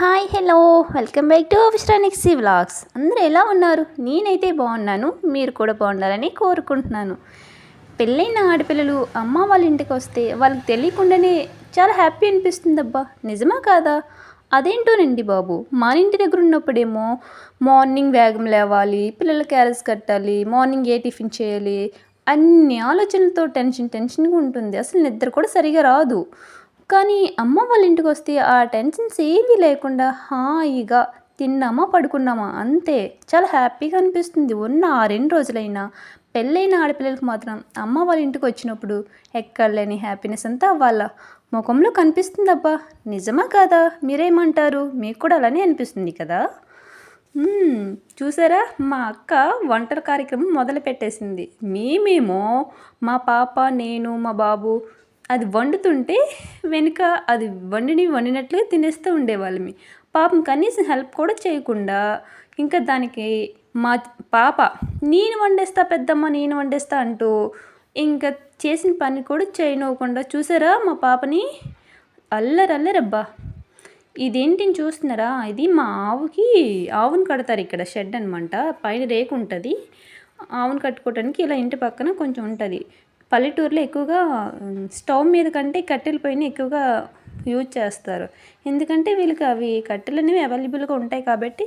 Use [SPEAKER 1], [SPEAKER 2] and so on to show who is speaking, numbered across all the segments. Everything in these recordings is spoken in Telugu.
[SPEAKER 1] Hi hello. Welcome back to విశ్రానిక్సీ vlogs. అందరూ ఎలా ఉన్నారు? నేనైతే బాగున్నాను. మీరు కూడా బాగుండాలని కోరుకుంటున్నాను. పెళ్ళైన ఆడపిల్లలు అమ్మ వాళ్ళ ఇంటికి వస్తే వాళ్ళకి తెలియకుండానే చాలా హ్యాపీ అనిపిస్తుంది అబ్బా నిజమా కాదా? అదేంటోనండి బాబు. మన ఇంటి దగ్గర ఉన్నప్పుడేమో మార్నింగ్ వేగం లేవాలి పిల్లల క్యారెస్ కట్టాలి మార్నింగ్ ఏ టిఫిన్ చేయాలి. అన్ని ఆలోచనలతో టెన్షన్ టెన్షన్గా ఉంటుంది. అసలు నిద్ర కూడా సరిగా రాదు. కానీ అమ్మ వాళ్ళ ఇంటికి వస్తే ఆ టెన్షన్స్ ఏమీ లేకుండా హాయిగా తిన్నామా పడుకున్నామా అంతే. చాలా హ్యాపీగా అనిపిస్తుంది. ఉన్న ఆ రెండు రోజులైనా పెళ్ళైన ఆడపిల్లలకు మాత్రం అమ్మ వాళ్ళ ఇంటికి వచ్చినప్పుడు ఎక్కడలేని హ్యాపీనెస్ అంతా వాళ్ళ ముఖంలో కనిపిస్తుంది అబ్బా నిజమా కాదా? మీరేమంటారు? మీకు కూడా అలానే అనిపిస్తుంది కదా? చూసారా? మా అక్క వంటల కార్యక్రమం మొదలు పెట్టేసింది మేమేమో మా పాప నేను మా బాబు అది వండుతుంటే వెనుక అది వండిని వండినట్లుగా తినేస్తూ ఉండేవాళ్ళమి. పాపం కనీసం హెల్ప్ కూడా చేయకుండా ఇంకా దానికి మా పాప నేను వండేస్తా పెద్దమ్మ నేను వండేస్తా అంటూ ఇంకా చేసిన పని కూడా చేయనివ్వకుండా చూసారా మా పాపని? అల్లరల్లరబ్బా. ఇదేంటిని చూస్తున్నారా? ఇది మా ఆవుకి ఆవును కడతారు ఇక్కడ షెడ్ అనమాట పైన రేకు ఉంటుంది. ఆవును కట్టుకోవడానికి ఇలా ఇంటి పక్కన కొంచెం ఉంటుంది. పల్లెటూరులో ఎక్కువగా స్టవ్ మీద కంటే కట్టెల పైన ఎక్కువగా యూజ్ చేస్తారు. ఎందుకంటే వీళ్ళకి అవి కట్టెలు అనేవి అవైలబుల్గా ఉంటాయి కాబట్టి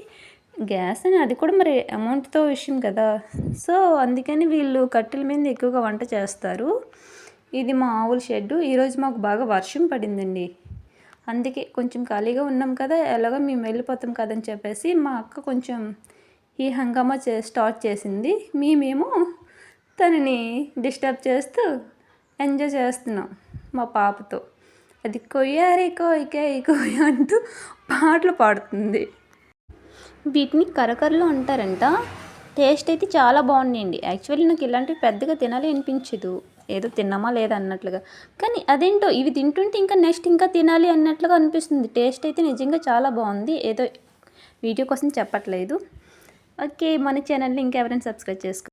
[SPEAKER 1] గ్యాస్ అని అది కూడా మరి అమౌంట్తో విషయం కదా. సో అందుకని వీళ్ళు కట్టెల మీద ఎక్కువగా వంట చేస్తారు. ఇది మా ఆవుల షెడ్డు. ఈరోజు మాకు బాగా వర్షం పడిందండి. అందుకే కొంచెం ఖాళీగా ఉన్నాం కదా ఎలాగో మేము వెళ్ళిపోతాం కదని చెప్పేసి మా అక్క కొంచెం ఈ హంగామా చే స్టార్ట్ చేసింది. మేమేమో తనని డిస్టర్బ్ చేస్తూ ఎంజాయ్ చేస్తున్నాం మా పాపతో. అది కొయ్యారే కోయికే కోయ అంటూ పాటలు పాడుతుంది. వీటిని కరకరలు అంటారంట. టేస్ట్ అయితే చాలా బాగున్నాయండి యాక్చువల్లీ నాకు ఇలాంటివి పెద్దగా తినాలి అనిపించదు ఏదో తిన్నామా లేదా అన్నట్లుగా. కానీ అదేంటో ఇవి తింటుంటే ఇంకా నెక్స్ట్ ఇంకా తినాలి అన్నట్లుగా అనిపిస్తుంది. టేస్ట్ అయితే నిజంగా చాలా బాగుంది. ఏదో వీడియో కోసం చెప్పట్లేదు. ఓకే మన ఛానల్ని ఇంకా ఎవరైనా సబ్స్క్రైబ్ చేసుకో